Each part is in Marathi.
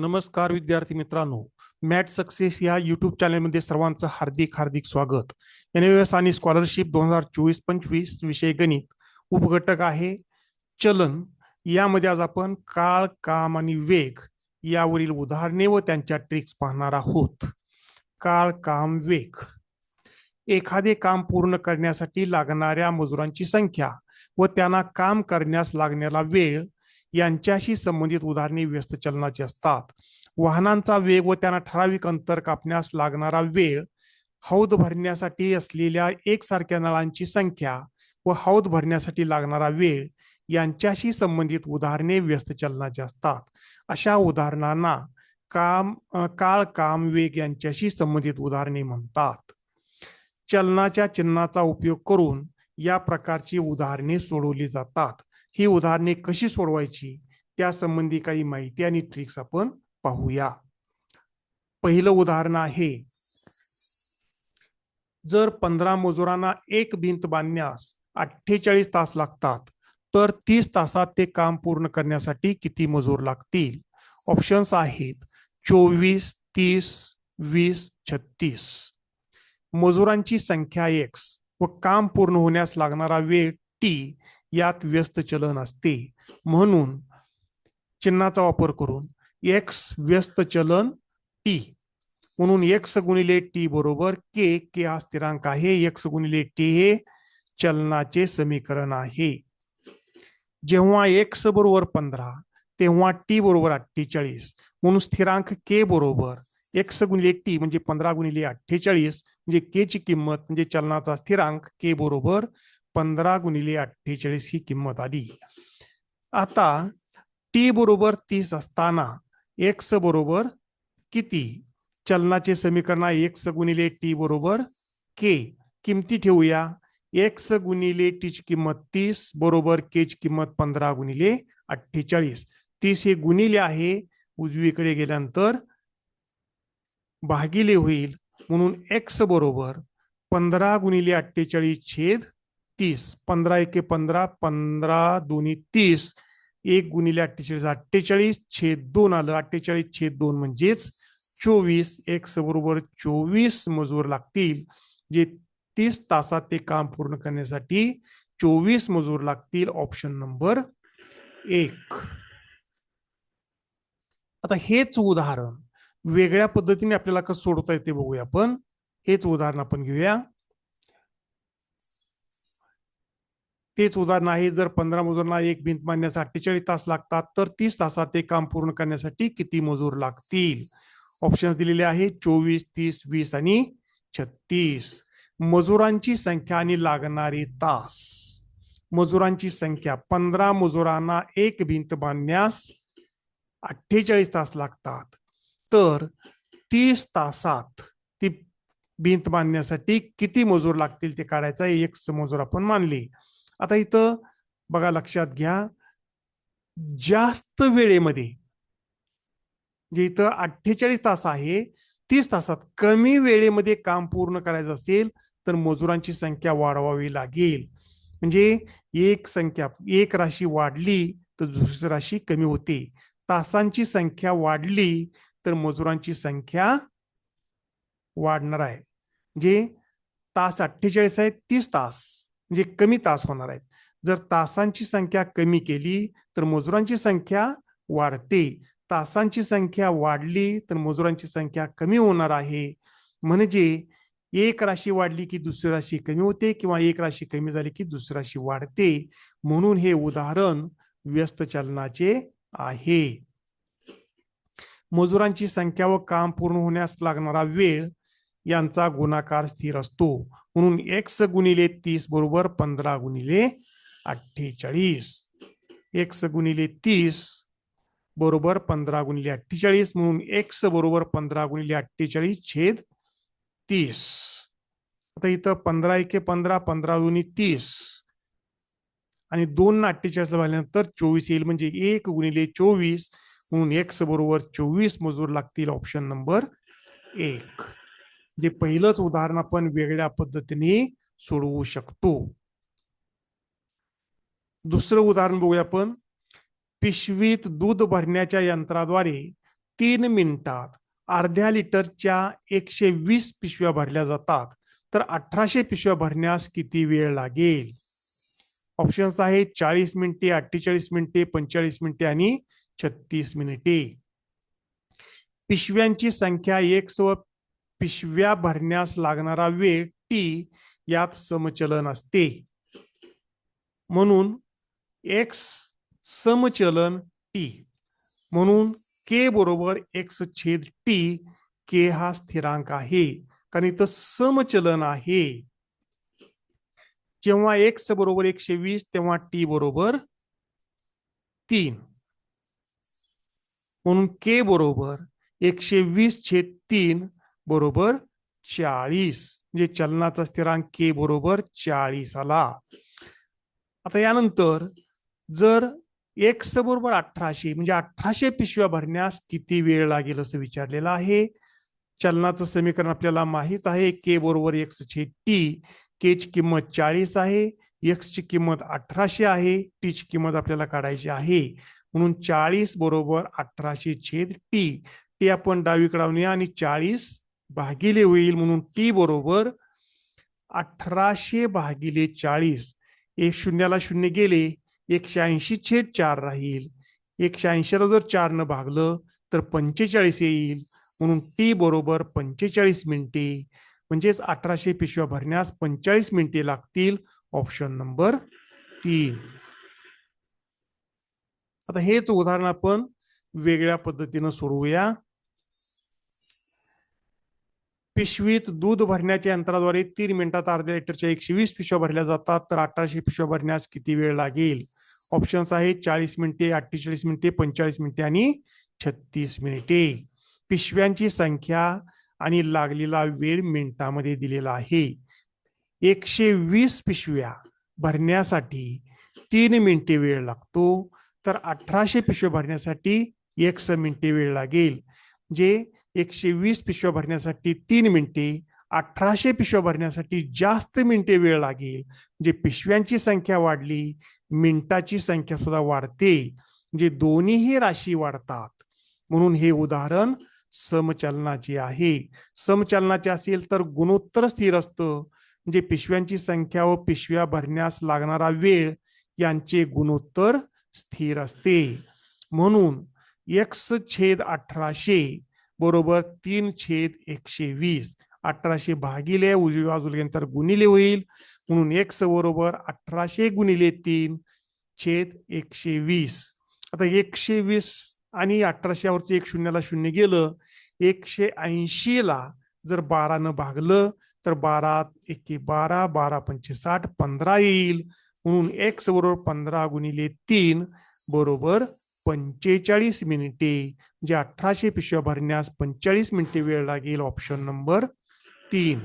नमस्कार विद्यार्थी मित्रांनो. मॅट सक्सेस या युट्यूब चॅनलमध्ये सर्वांचं हार्दिक हार्दिक स्वागत. एन एस आणि स्कॉलरशिप दोन हजार चोवीस पंचवीस विषय गणित उपघटक आहे. चलन. यामध्ये आज आपण काळ काम आणि वेग यावरील उदाहरणे व त्यांच्या ट्रिक्स पाहणार आहोत. काळ काम वेग. एखादे काम पूर्ण करण्यासाठी लागणाऱ्या मजुरांची संख्या व त्यांना काम करण्यास लागणारा वेळ यांच्याशी संबंधित उदाहरणे व्यस्त चलनाची असतात. वाहनांचा वेग व त्यांना ठराविक अंतर कापण्यास लागणारा वेळ हौद भरण्यासाठी असलेल्या एकसारख्या नळांची संख्या व हौद भरण्यासाठी लागणारा वेळ यांच्याशी संबंधित उदाहरणे व्यस्त चलनाची असतात. अशा उदाहरणांना काम काळ काम वेग यांच्याशी संबंधित उदाहरणे म्हणतात. चलनाच्या चिन्हाचा उपयोग करून या प्रकारची उदाहरणे सोडवली जातात. ही उदाहरणे कशी सोडवायची? त्या संबंधी काही माहिती आणि ट्रिक्स आपण पाहूया. पहिलं उदाहरण आहे जर पंधरा मजुरांना एक भिंत बांधण्यास अठ्ठेचाळीस तास लागतात तर तीस तासात ते काम पूर्ण करण्यासाठी किती मजूर लागतील? ऑप्शन्स आहेत चोवीस तीस वीस छत्तीस. मजुरांची संख्या एक्स व काम पूर्ण होण्यास लागणारा वेळ टी यात व्यस्त चलन असते. म्हणून चिन्हाचा वापर करून एक्स व्यस्त चलन टी म्हणून एक्स गुणिले टी बरोबर के के हा स्थिरांक आहे. एक्स गुणिले टी हे चलनाचे समीकरण आहे. जेव्हा एक्स बरोबर पंधरा तेव्हा टी बरोबर अठ्ठेचाळीस. म्हणून स्थिरांक के बरोबर एक्स गुणिले टी म्हणजे पंधरा गुणिले अठ्ठेचाळीस म्हणजे के ची किंमत म्हणजे चलनाचा स्थिरांक के बरोबर पंधरा गुणिले अठ्ठेचाळीस ही किंमत आली. आता टी बरोबर तीस असताना एक्स बरोबर किती? चलनाचे समीकरण एक्स गुणिले टी बरोबर के किमती ठेवूया? एक्स गुणिले टीची किंमत तीस बरोबर के ची किंमत पंधरा गुणिले अठ्ठेचाळीस. तीस हे गुणिले आहे उजवीकडे गेल्यानंतर भागिले होईल. म्हणून एक्स बरोबर पंधरा गुणिले अठ्ठेचाळीस छेद तीस. पंधरा एके पंधरा पंधरा दोन्ही तीस. एक गुणिले अठ्ठेचाळीस अठ्ठेचाळीस छेद दोन आलं. अठ्ठेचाळीस छेद दोन म्हणजेच चोवीस. एक्स बरोबर चोवीस मजूर लागतील. जे तीस तासात ते काम पूर्ण करण्यासाठी चोवीस मजूर लागतील. ऑप्शन नंबर एक. आता हेच उदाहरण वेगळ्या पद्धतीने आपल्याला कसं सोडवता येते बघूया आपण. हेच उदाहरण आपण घेऊया. तेच उदाहरण आहे जर पंधरा मजुरांना एक भिंत मांडण्यास अठ्ठेचाळीस तास लागतात तर तीस तासात ते काम पूर्ण करण्यासाठी किती मजूर लागतील? ऑप्शन दिलेले आहे चोवीस तीस वीस आणि छत्तीस. मजुरांची संख्या आणि लागणारे तास. मजुरांची संख्या पंधरा मजुरांना एक भिंत बांधण्यास अठ्ठेचाळीस तास लागतात. तर तीस तासात ती भिंत बांधण्यासाठी किती मजूर लागतील ते काढायचा एक मजूर आपण मानले. आता इथं बघा लक्षात घ्या. जास्त वेळेमध्ये जे इथं अठ्ठेचाळीस तास आहे तीस तासात कमी वेळेमध्ये काम पूर्ण करायचं असेल तर मजुरांची संख्या वाढवावी लागेल. म्हणजे एक संख्या एक राशी वाढली तर दुसरी राशी कमी होते. तासांची संख्या वाढली तर मजुरांची संख्या वाढणार आहे. जे तास अठ्ठेचाळीस आहेत तीस तास. म्हणजे कमी तास होणार आहेत. जर तासांची संख्या कमी केली तर मजुरांची संख्या वाढते. तासांची संख्या वाढली तर मजुरांची संख्या कमी होणार आहे. म्हणजे एक राशी वाढली की दुसरी राशी कमी होते किंवा एक राशी कमी झाली की दुसरी राशी वाढते. म्हणून हे उदाहरण व्यस्त चलनाचे आहे. मजुरांची संख्या व काम पूर्ण होण्यास लागणारा वेळ यांचा गुणाकार स्थिर असतो. म्हणून एक्स गुणिले तीस बरोबर पंधरा गुणिले अठ्ठेचाळीस. एक्स गुणिले तीस बरोबर पंधरा गुणिले अठ्ठेचाळीस. म्हणून एक्स बरोबर पंधरा गुणिले अठ्ठेचाळीस छेद तीस. आता इथं पंधरा एके पंधरा पंधरा दोन्ही तीस. आणि दोन अठ्ठेचाळीस झाल्यानंतर चोवीस येईल. म्हणजे एक गुणिले चोवीस. म्हणून एक्स बरोबर चोवीस मजूर लागतील ऑप्शन नंबर एक. जे पहिलंच उदाहरण आपण वेगळ्या पद्धतीने सोडवू शकतो. दुसरं उदाहरण बघूया आपण. पिशवीत दूध भरण्याच्या यंत्राद्वारे तीन मिनिटात अर्ध्या लिटरच्या एकशे वीस पिशव्या भरल्या जातात. तर अठराशे पिशव्या भरण्यास किती वेळ लागेल? ऑप्शन्स आहेत चाळीस मिनिटे अठ्ठेचाळीस मिनिटे पंचेचाळीस मिनिटे आणि छत्तीस मिनिटे. पिशव्यांची संख्या एक सव पिशव्या भरण्यास लागणारा वेळ टी यात समचलन असते. म्हणून एक्स समचलन टी म्हणून के बरोबर एक्स छेद टी के हा स्थिरांक आहे. कारण इथं समचलन आहे. जेव्हा एक्स बरोबर एकशे वीस तेव्हा टी बरोबर तीन. म्हणून के बरोबर एकशे वीस छेद तीन बरोबर चाळीस. म्हणजे चलनाचा स्थिरांक के बरोबर चाळीस आला. आता यानंतर जर एक्स बरोबर अठराशे म्हणजे अठराशे पिशव्या भरण्यास किती वेळ लागेल असं विचारलेलं आहे? चलनाचं समीकरण आपल्याला माहीत आहे. के बरोबर एक्स छे टी के ची किंमत चाळीस आहे. एक्सची किंमत अठराशे आहे. टीची किंमत आपल्याला काढायची आहे. म्हणून चाळीस बरोबर अठराशे छेद टी टी आपण डावीकडे आणूया आणि चाळीस भागिले होईल म्हणून टी बरोबर अठराशे भागिले चाळीस. एक शून्याला शून्य गेले एकशे ऐंशी छेद चार राहील. एकशे ऐंशीला जर चार न भागलं तर पंचेचाळीस येईल. म्हणून टी बरोबर पंचेचाळीस मिनिटे. म्हणजेच अठराशे पिशव्या भरण्यास पंचेचाळीस मिनिटे लागतील. ऑप्शन नंबर तीन. आता हेच उदाहरण आपण वेगळ्या पद्धतीनं सोडवूया. पिशवीत दूध भरण्याच्या यंत्राद्वारे तीन मिनिटात अर्ध्या लिटरच्या एकशे वीस पिशव्या भरल्या जातात. तर अठराशे पिशव्या भरण्यास किती वेळ लागेल? ऑप्शन्स आहेत चाळीस मिनिटे अठ्ठेचाळीस मिनिटे पंचेचाळीस मिनिटे आणि छत्तीस मिनिटे. पिशव्यांची संख्या आणि लागलेला वेळ मिनिटामध्ये दिलेला आहे. एकशे वीस पिशव्या भरण्यासाठी तीन मिनिटे वेळ लागतो. तर अठराशे पिशव्या भरण्यासाठी एक मिनिटे वेळ लागेल. जे एकशे वीस पिशव्या भरण्यासाठी तीन मिनिटे अठराशे पिशव्या भरण्यासाठी जास्त मिनिटे वेळ लागेल. म्हणजे पिशव्यांची संख्या वाढली मिनिटाची संख्या सुद्धा वाढते म्हणजे दोन्हीही राशी वाढतात. म्हणून हे उदाहरण समचलनाचे आहे. समचलनाचे असेल तर गुणोत्तर स्थिर असतं. म्हणजे पिशव्यांची संख्या व पिशव्या भरण्यास लागणारा वेळ यांचे गुणोत्तर स्थिर असते. म्हणून एक्स छेद अठराशे बरोबर तीन छेद एकशे वीस. अठराशे भागिले उजवी बाजूला गेल्यानंतर गुणिले होईल. म्हणून एक्स बरोबर अठराशे गुणिले तीन छेद एकशे वीस. आता एकशे वीस आणि अठराशेवरचं एक शून्याला शून्य गेलं. एकशे ऐंशी ला जर बारानं भागलं तर बारा एके बारा बारा पंचे साठ पंधरा येईल. म्हणून एक्स बरोबर पंधरा गुणिले तीन बरोबर पंचेचाळीस मिनिटे जे अठराशे पिशव्या भरण्यास पंचेचाळीस मिनिटे वेळ लागेल ऑप्शन नंबर तीन.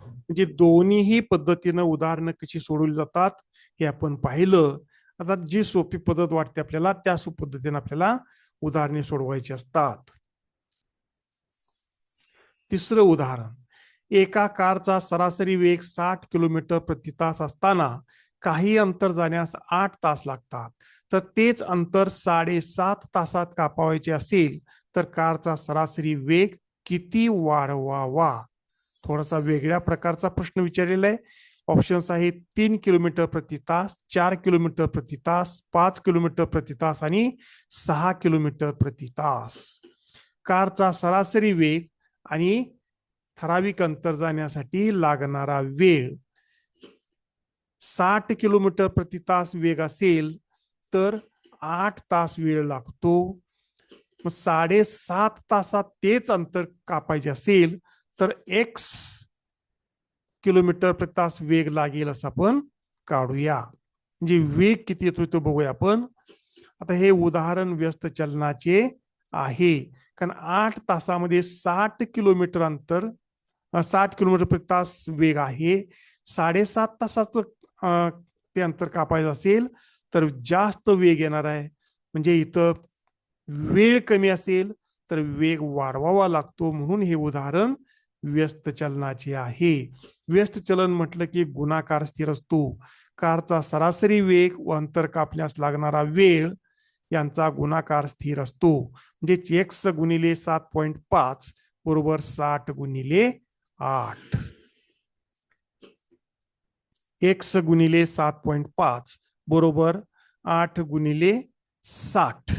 म्हणजे दोन्हीही पद्धतीनं उदाहरणं कशी सोडवली जातात हे आपण पाहिलं. आता जी सोपी पद्धत वाटते आपल्याला त्या पद्धतीने आपल्याला उदाहरणे सोडवायची असतात. तिसरं उदाहरण. एका कारचा सरासरी वेग साठ किलोमीटर प्रति तास असताना काही अंतर जाण्यास आठ तास लागतात. तर तेच अंतर साडेसात तासात कापावायचे असेल तर कारचा सरासरी वेग किती वाढवावा? थोडासा वेगळ्या प्रकारचा प्रश्न विचारलेला आहे. ऑप्शन्स आहेत तीन किलोमीटर प्रति तास चार किलोमीटर प्रति तास पाच किलोमीटर प्रति तास आणि सहा किलोमीटर प्रति तास. कारचा सरासरी वेग आणि ठराविक अंतर जाण्यासाठी लागणारा वेळ. साठ किलोमीटर प्रति तास वेग असेल तर आठ तास वेळ लागतो. मग साडेसात तासात तेच अंतर कापायचे असेल तर एक्स किलोमीटर प्रति तास वेग लागेल असं आपण काढूया. म्हणजे वेग किती येतोय तो बघूया आपण. आता हे उदाहरण व्यस्त चलनाचे आहे. कारण आठ तासामध्ये साठ किलोमीटर अंतर साठ किलोमीटर प्रति तास वेग आहे. साडेसात तासाचं ते अंतर कापायचं असेल तर जास्त वेग येणार आहे. म्हणजे इथं वेळ कमी असेल तर वेग वाढवावा लागतो. म्हणून हे उदाहरण व्यस्त चलनाचे आहे. व्यस्त चलन म्हटलं की गुणाकार स्थिर असतो. कारचा सरासरी वेग व अंतर कापण्यास लागणारा वेळ यांचा गुणाकार स्थिर असतो. म्हणजेच एक्स गुणिले सात पॉईंट पाच बरोबर साठ गुणिले आठ. एक्स गुणिले सात पॉईंट पाच बरोबर आठ गुणिले साठ.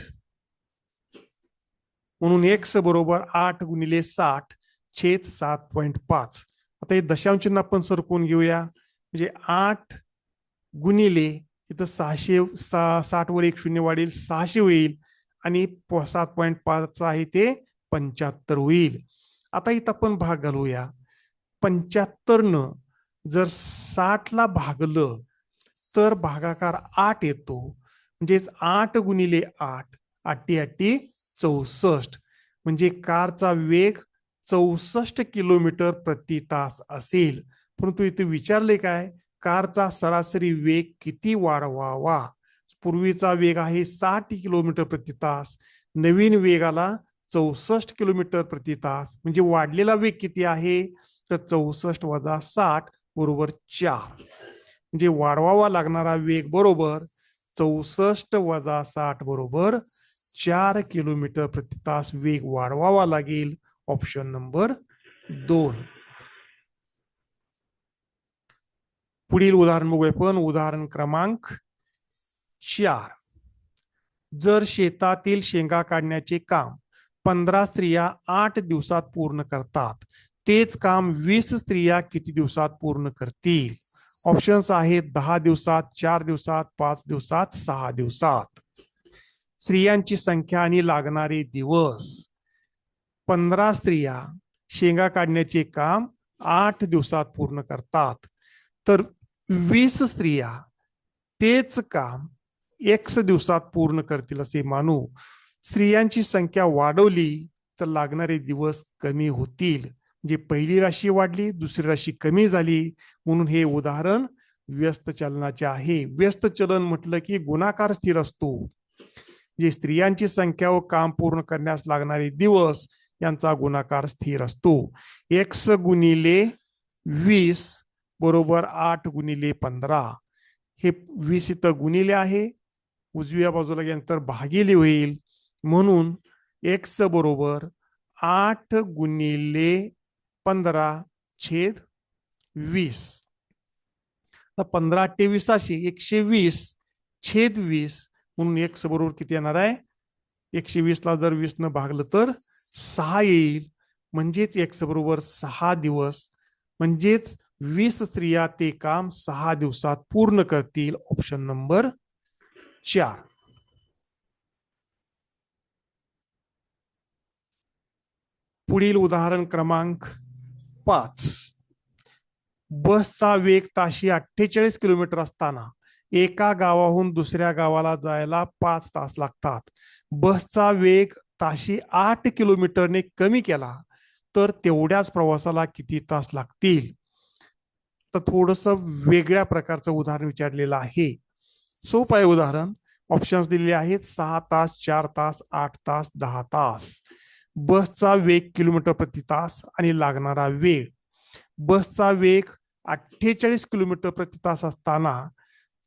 म्हणून एक्स बरोबर आठ गुणिले साठ छेद सात पॉईंट पाच. आता हे दशांश चिन्ह आपण सरकून घेऊया. म्हणजे आठ गुणिले इथं सहाशे सा साठ वर एक शून्य वाढेल सहाशे होईल. आणि सात पॉईंट पाच आहे ते पंच्याहत्तर होईल. आता इथं आपण भाग घालूया. पंच्याहत्तर न जर साठला भागलं तर भागाकार आठ येतो. म्हणजेच आठ गुणिले आठ आठी आठी चौसष्ट. म्हणजे कारचा वेग चौसष्ट किलोमीटर प्रति तास असेल. परंतु इथे विचारले काय? कारचा सरासरी वेग किती वाढवावा? पूर्वीचा वेग आहे साठ किलोमीटर प्रति तास. नवीन वेगाला चौसष्ट किलोमीटर प्रति तास. म्हणजे वाढलेला वेग किती आहे? तर चौसष्ट वजा साठ बरोबर चार. म्हणजे वाढवावा लागणारा वेग बरोबर चौसष्ट वजा साठ बरोबर चार किलोमीटर प्रति तास वेग वाढवावा लागेल. ऑप्शन नंबर दोन. पुढील उदाहरण बघूया पण उदाहरण क्रमांक चार. जर शेतातील शेंगा काढण्याचे काम पंधरा स्त्रिया आठ दिवसात पूर्ण करतात तेच काम वीस स्त्रिया किती दिवसात पूर्ण करतील? ऑप्शन्स आहेत दहा दिवसात चार दिवसात पाच दिवसात सहा दिवसात. स्त्रियांची संख्या आणि लागणारे दिवस. पंधरा स्त्रिया शेंगा काढण्याचे काम आठ दिवसात पूर्ण करतात. तर वीस स्त्रिया तेच काम एक्स दिवसात पूर्ण करतील असे मानू. स्त्रियांची संख्या वाढवली तर लागणारे दिवस कमी होतील. म्हणजे पहिली राशी वाढली दुसरी राशी कमी झाली. म्हणून हे उदाहरण व्यस्त चलनाचे आहे. व्यस्त चलन म्हटलं की गुणाकार स्थिर असतो. जे स्त्रियांची संख्या व काम पूर्ण करण्यास लागणारे दिवस यांचा गुणाकार स्थिर असतो. एक्स गुणिले वीस बरोबर आठ गुणिले पंधरा. हे वीस इथं गुणिले आहे. उजव्या बाजूला गेल्यानंतर भागिले होईल. म्हणून एक्स बरोबर आठ गुणिले पंधरा छेद वीस. तर पंधरा अठ्ठेवीसाशे एकशे वीस छेद वीस म्हणून एक्स बरोबर किती येणार आहे? एकशे वीसला जर वीसनं भागलं तर सहा येईल. म्हणजेच एक्स बरोबर सहा दिवस. म्हणजेच वीस स्त्रिया ते काम सहा दिवसात पूर्ण करतील. ऑप्शन नंबर चार. पुढील उदाहरण क्रमांक पाच. बसचा वेग ताशी अठ्ठेचाळीस किलोमीटर असताना एका गावाहून दुसऱ्या गावाला जायला पाच तास लागतात. बसचा वेग ताशी आठ किलोमीटरने कमी केला तर तेवढ्याच प्रवासाला किती तास लागतील? तर थोडस वेगळ्या प्रकारचं उदाहरण विचारलेलं आहे. सोपं आहे उदाहरण. ऑप्शन्स दिलेले आहेत. सहा तास चार तास आठ तास दहा तास. बसचा वेग किलोमीटर प्रति तास आणि लागणारा वेळ. बसचा वेग अठ्ठेचाळीस किलोमीटर प्रति तास असताना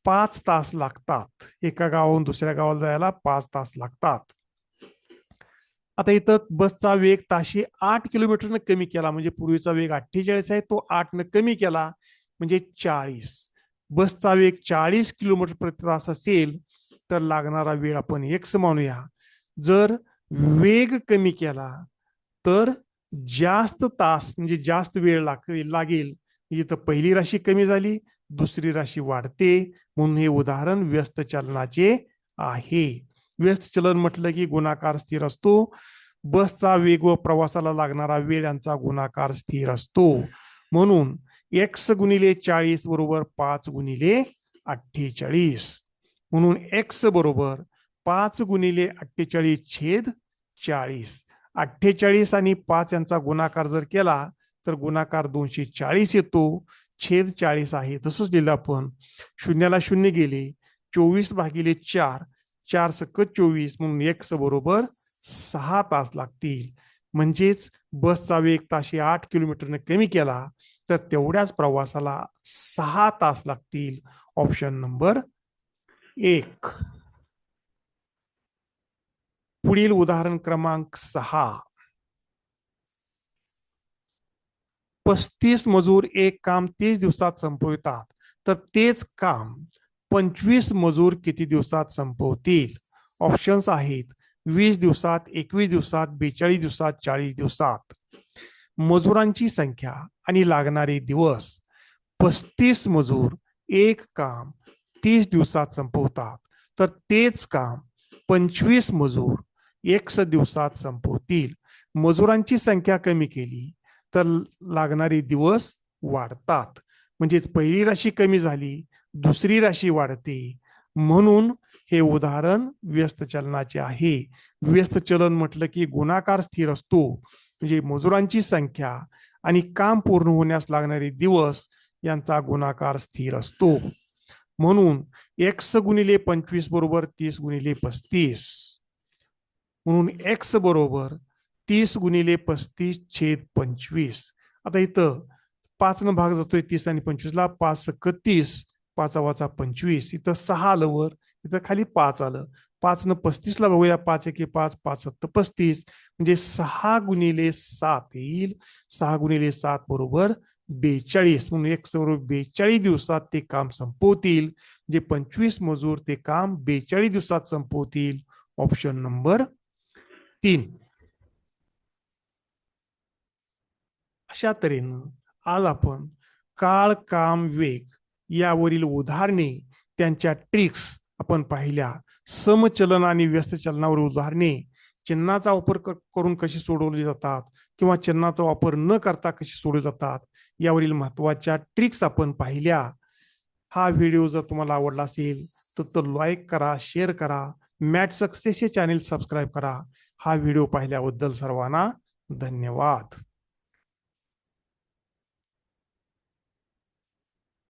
पाच तास लागतात. एका गावाहून दुसऱ्या गावाला जायला पाच तास लागतात. आता इथं बसचा वेग ताशी आठ किलोमीटरनं कमी केला. म्हणजे पूर्वीचा वेग अठ्ठेचाळीस आहे तो आठ न कमी केला म्हणजे चाळीस. बसचा वेग चाळीस किलोमीटर प्रति तास असेल तर लागणारा वेळ आपण एक्स मानूया जर वेग कमी केला तर जास्त तास म्हणजे जास्त वेळ लाग लागेल. इथं पहिली राशी कमी झाली दुसरी राशी वाढते. म्हणून हे उदाहरण व्यस्त चलनाचे आहे. व्यस्त चलन म्हटलं की गुणाकार स्थिर असतो. बसचा वेग व प्रवासाला लागणारा वेळ यांचा गुणाकार स्थिर असतो. म्हणून एक्स गुणिले चाळीस बरोबर पाच गुणिले अठ्ठेचाळीस. म्हणून एक्स बरोबर पाच गुणिले अठ्ठेचाळीस छेद चाळीस. अठ्ठेचाळीस आणि पाच यांचा गुणाकार जर केला तर गुणाकार दोनशे चाळीस येतो. छेद चाळीस आहे. तसंच लिहिलं आपण. शून्याला शून्य गेले. चोवीस भागिले चार. चार सक्क चोवीस म्हणून एक्स बरोबर सहा तास लागतील. म्हणजेच बसचा वेग ताशी आठ किलोमीटरने कमी केला तर तेवढ्याच प्रवासाला सहा तास लागतील. ऑप्शन नंबर एक. पुढील उदाहरण क्रमांक सहा. पस्तीस मजूर एक काम तीस दिवसात संपवितात तर तेच काम पंचवीस मजूर किती दिवसात संपवतील? ऑप्शन्स आहेत वीस दिवसात एकवीस दिवसात बेचाळीस दिवसात चाळीस दिवसात. मजुरांची संख्या आणि लागणारे दिवस. पस्तीस मजूर एक काम तीस दिवसात संपवतात तर तेच काम पंचवीस मजूर एकस दिवसात संपवतील. मजुरांची संख्या कमी केली तर लागणारे दिवस वाढतात. म्हणजेच पहिली राशी कमी झाली दुसरी राशी वाढते. म्हणून हे उदाहरण व्यस्त चलनाचे आहे. व्यस्त चलन म्हटलं की गुणाकार स्थिर असतो. म्हणजे मजुरांची संख्या आणि काम पूर्ण होण्यास लागणारे दिवस यांचा गुणाकार स्थिर असतो. म्हणून एक्स गुणिले पंचवीस बरोबर तीस गुणिले पस्तीस. म्हणून एक्स बरोबर तीस गुणिले पस्तीस छेद पंचवीस. आता इथं पाच न भाग जातोय तीस आणि पंचवीसला पाच सक तीस पाचा वाचा पंचवीस. इथं सहा आलं वर इथं खाली पाच आलं. पाच न पस्तीसला बघूया पाच एके पाच पाच सत्त पस्तीस. म्हणजे सहा गुणिले सात येईल. सहा गुणिले सात बरोबर बेचाळीस. म्हणून एक बरोबर बेचाळीस दिवसात ते काम संपवतील. म्हणजे पंचवीस मजूर ते काम बेचाळीस दिवसात संपवतील. ऑप्शन नंबर तीन. अशा तऱ्हेनं आज आपण काळ काम वेग यावरील उदाहरणे त्यांच्या ट्रिक्स आपण पाहिल्या. समचलन आणि व्यस्त चलनावर उदाहरणे. चिन्हाचा वापर करून कशी सोडवली जातात किंवा चिन्हाचा वापर न करता कशी सोडवली जातात यावरील महत्त्वाच्या ट्रिक्स आपण पाहिल्या. हा व्हिडिओ जर तुम्हाला आवडला असेल तर तो लाईक करा शेअर करा. मॅट सक्सेस हे चॅनेल सबस्क्राईब करा. हा व्हिडिओ पाहिल्याबद्दल सर्वांना धन्यवाद.